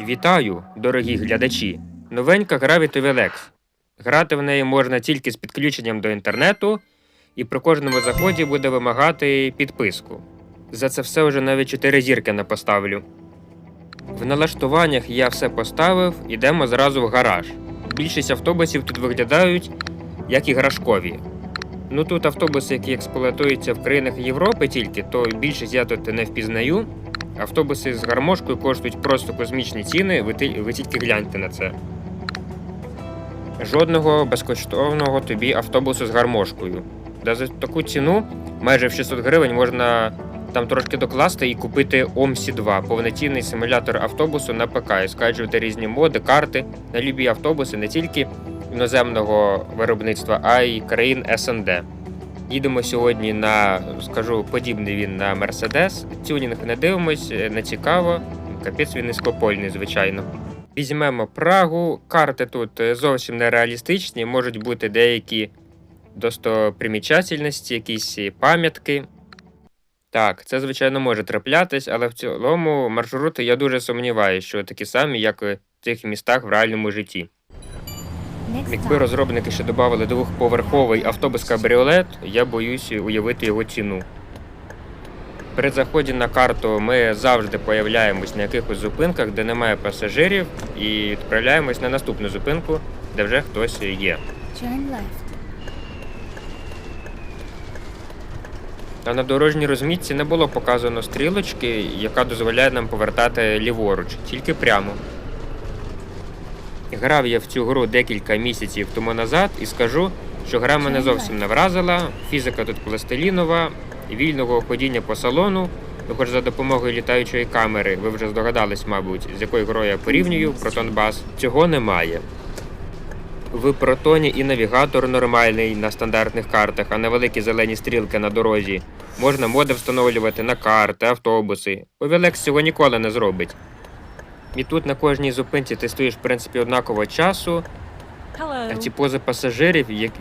Вітаю, дорогі глядачі! Новенька гра від. Грати в неї можна тільки з підключенням до інтернету, і при кожному заході буде вимагати підписку. За це все вже навіть 4 зірки не поставлю. В налаштуваннях я все поставив, ідемо зразу в гараж. Більшість автобусів тут виглядають як іграшкові. Ну тут автобуси, які експлуатуються в країнах Європи тільки, то більшість я тут не впізнаю. Автобуси з гармошкою коштують просто космічні ціни, ви, тільки гляньте на це. Жодного безкоштовного тобі автобусу з гармошкою. Да за таку ціну, майже в 600 гривень, можна там трошки докласти і купити OMSI 2, повноцінний симулятор автобусу на ПК, і скачувати різні моди, карти на любі автобуси не тільки іноземного виробництва, а й країн СНД. Їдемо сьогодні на, скажу, подібний він на Мерседес. Тюнінг не дивимось, е, не цікаво. Капець він низькопольний, звичайно. Візьмемо Прагу. Карти тут е, зовсім нереалістичні, можуть бути деякі достопримічательності, якісь пам'ятки. Так, це, звичайно, може траплятись, але в цілому маршрути я дуже сумніваюся, що такі самі, як в цих містах в реальному житті. Якби розробники ще додали двохповерховий автобус кабріолет, я боюсь уявити його ціну. При заході на карту ми завжди появляємось на якихось зупинках, де немає пасажирів, і відправляємось на наступну зупинку, де вже хтось є. Left. На дорожній розмітці не було показано стрілочки, яка дозволяє нам повертати ліворуч, тільки прямо. Грав я в цю гру декілька місяців тому назад і скажу, що гра мене зовсім не вразила. Фізика тут пластилінова, вільного ходіння по салону. Ну, хоч за допомогою літаючої камери, ви вже здогадались, мабуть, з якою грою я порівнюю Bus, цього немає. В протоні і навігатор нормальний на стандартних картах, а не великі зелені стрілки на дорозі. Можна моди встановлювати на карти, автобуси. Овілекс цього ніколи не зробить. І тут на кожній зупинці ти стоїш, в принципі, однаково часу, а ці пози пасажирів, як,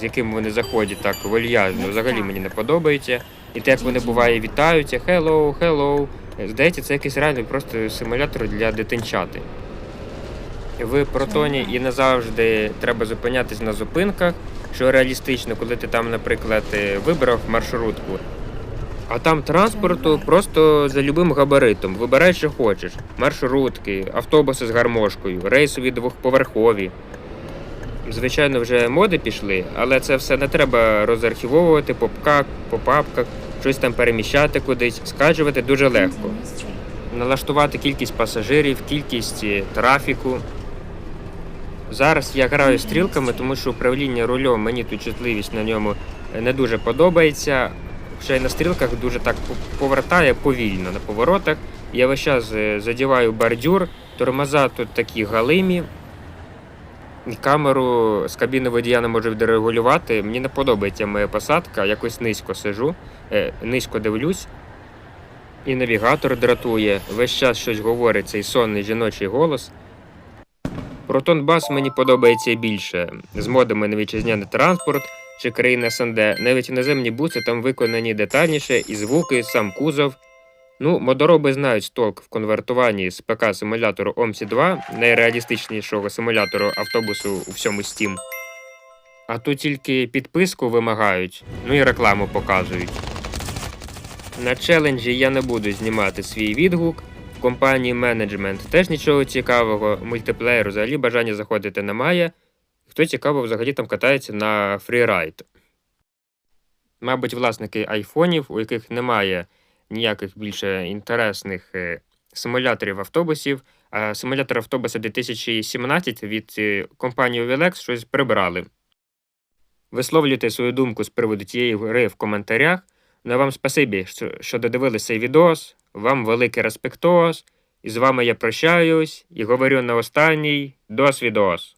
з якими вони заходять так вольяжно, взагалі мені не подобається. І те, як вони буває, вітаються, hello, hello. Здається, це якийсь реальний просто симулятор для дитинчати. В протоні і не завжди треба зупинятись на зупинках, що реалістично, коли ти там, наприклад, е, вибрав маршрутку. А там транспорту просто за любим габаритом. Вибирай, що хочеш. Маршрутки, автобуси з гармошкою, рейсові двохповерхові. Звичайно, вже моди пішли, але це все не треба розархівовувати по пках, по папках, щось там переміщати кудись, скачувати дуже легко. Налаштувати кількість пасажирів, кількість е, трафіку. Зараз я граю стрілками, тому що управління рулем мені тут чутливість на ньому е, не дуже подобається. Ще й на стрілках дуже так повертає повільно на поворотах. Я весь час е, задіваю бордюр, тормоза тут такі галимі. Камеру з кабіни водія не можу відрегулювати. Мені не подобається моя посадка, якось низько сижу, е, низько дивлюсь. І навігатор дратує, весь час щось говорить цей сонний жіночий голос. Протон Бас мені подобається більше. З модами на вітчизняний транспорт чи країни СНД. Навіть іноземні буси там виконані детальніше, і звуки, сам кузов. Ну, модороби знають толк в конвертуванні з ПК симулятору OMSI 2, найреалістичнішого симулятору автобусу у всьому Steam. А тут тільки підписку вимагають, ну і рекламу показують. На челенджі я не буду знімати свій відгук. В компанії менеджмент теж нічого цікавого, мультиплеєр взагалі бажання заходити немає. Хто цікаво, взагалі там катається на фрірайд. Мабуть, власники айфонів, у яких немає ніяких більше інтересних е, симуляторів автобусів, а симулятор автобуса 2017 від е, компанії OVLX щось прибрали. Висловлюйте свою думку з приводу цієї гри в коментарях. Ну, а вам спасибі, що, додивилися цей відос. Вам великий респектос. І з вами я прощаюсь і говорю на останній досвідос.